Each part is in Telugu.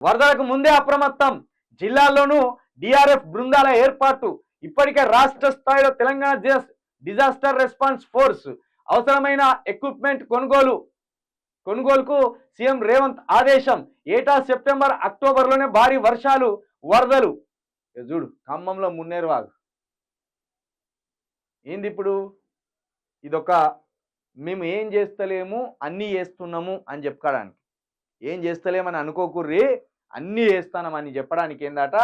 వరదలకు ముందే అప్రమత్తం. జిల్లాల్లోనూ డిఆర్ఎఫ్ బృందాల ఏర్పాటు. ఇప్పటికే రాష్ట్ర స్థాయిలో తెలంగాణ డిజాస్టర్ రెస్పాన్స్ ఫోర్స్ అవసరమైన ఎక్విప్మెంట్ కొనుగోలు కొనుగోలుకు సీఎం రేవంత్ ఆదేశం. ఏటా సెప్టెంబర్ అక్టోబర్లోనే భారీ వర్షాలు వరదలు. చూడు ఖమ్మంలో మున్నేరు వాగు. ఏంది ఇప్పుడు? ఇదొక మేము ఏం చేస్తలేము అన్నీ చేస్తున్నాము అని చెప్పుకోవడానికి. ఏం చేస్తలేమని అనుకోకుర్రీ. అన్నీ వేస్తానమని చెప్పడానికి ఏందట?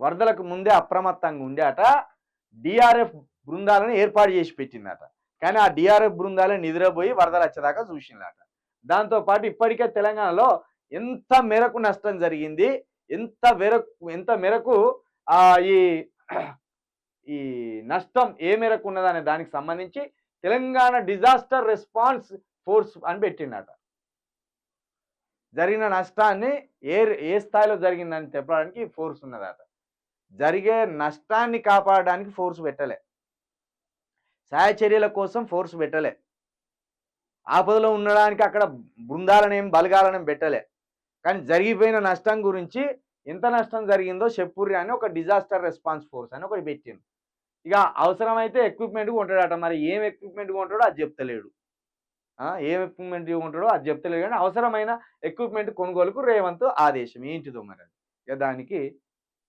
వరదలకు ముందే అప్రమత్తంగా ఉండేట డిఆర్ఎఫ్ బృందాలను ఏర్పాటు చేసి పెట్టిందట. కానీ ఆ డిఆర్ఎఫ్ బృందాలు నిద్రపోయి వరదలు వచ్చేదాకా చూసిందట దాంతోపాటు ఇప్పటికే తెలంగాణలో ఎంత మేరకు నష్టం జరిగింది ఎంత మేరకు ఎంత మేరకు ఆ ఈ ఈ నష్టం ఏ మేరకు ఉన్నదనే దానికి సంబంధించి తెలంగాణ డిజాస్టర్ రెస్పాన్స్ ఫోర్స్ అని పెట్టిండట జరిగిన నష్టాన్ని ఏ ఏ స్థాయిలో జరిగిందని చెప్పడానికి ఫోర్స్ ఉన్నదట. జరిగే నష్టాన్ని కాపాడడానికి ఫోర్స్ పెట్టలే. సహాయ చర్యల కోసం ఫోర్స్ పెట్టలే. ఆపదలో ఉండడానికి అక్కడ బృందాలనేం ఏం పెట్టలే. కానీ జరిగిపోయిన నష్టం గురించి ఎంత నష్టం జరిగిందో చెప్పుర్రి అని ఒక డిజాస్టర్ రెస్పాన్స్ ఫోర్స్ అని ఒకటి పెట్టింది ఇక అవసరమైతే ఎక్విప్మెంట్ కొంటాడట. మరి ఏం ఎక్విప్మెంట్ కొంటాడో అది చెప్తలేడు. ఏ ఎక్విప్మెంట్ ఇవ్వకుంటాడో అది చెప్తలేదు కానీ అవసరమైన ఎక్విప్మెంట్ కొనుగోలుకు రేవంత్ ఆదేశం. ఏంటిదో మరి అది? ఇక దానికి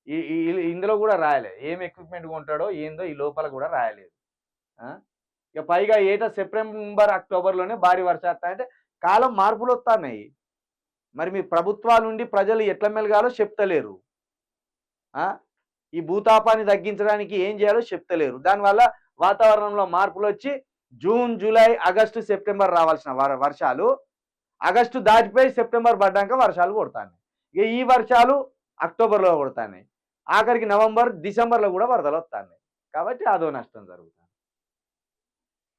ఈ ఇందులో కూడా రాయలేదు. ఏం ఎక్విప్మెంట్ కొంటాడో ఏందో ఈ లోపల కూడా రాయలేదు. ఇక పైగా ఏటా సెప్టెంబర్ అక్టోబర్లోనే భారీ వర్షాలు అంటే కాలం మార్పులు వస్తున్నాయి. మరి మీ ప్రభుత్వాల నుండి ప్రజలు ఎట్లా మెలగాలో చెప్తలేరు. ఈ భూతాపాన్ని తగ్గించడానికి ఏం చేయాలో చెప్తలేరు. దానివల్ల వాతావరణంలో మార్పులు వచ్చి జూన్ జూలై ఆగస్టు సెప్టెంబర్ రావాల్సిన వర్షాలు. ఆగస్టు దాటిపోయి సెప్టెంబర్ పడ్డాక వర్షాలు కొడతాయి ఇక ఈ వర్షాలు అక్టోబర్లో కొడతాయి ఆఖరికి నవంబర్ డిసెంబర్లో కూడా వరదలు వస్తాయి కాబట్టి అదో నష్టం జరుగుతుంది.